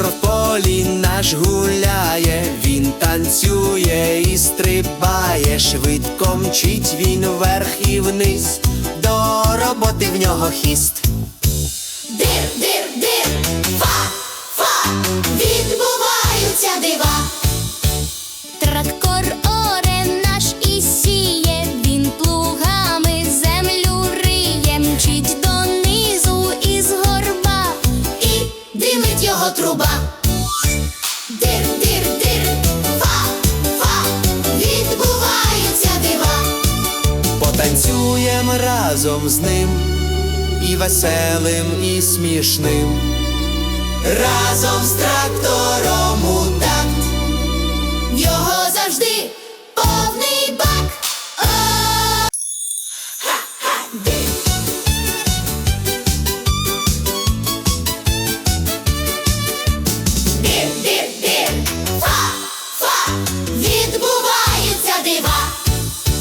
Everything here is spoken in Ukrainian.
Полі наш гуляє, він танцює і стрибає, швидко мчить він вверх і вниз, до роботи в нього хіст. Димить його труба. Дир, дир, дир, фа, фа, відбуваються дива. Потанцюєм разом з ним, і веселим, і смішним. Разом з трактором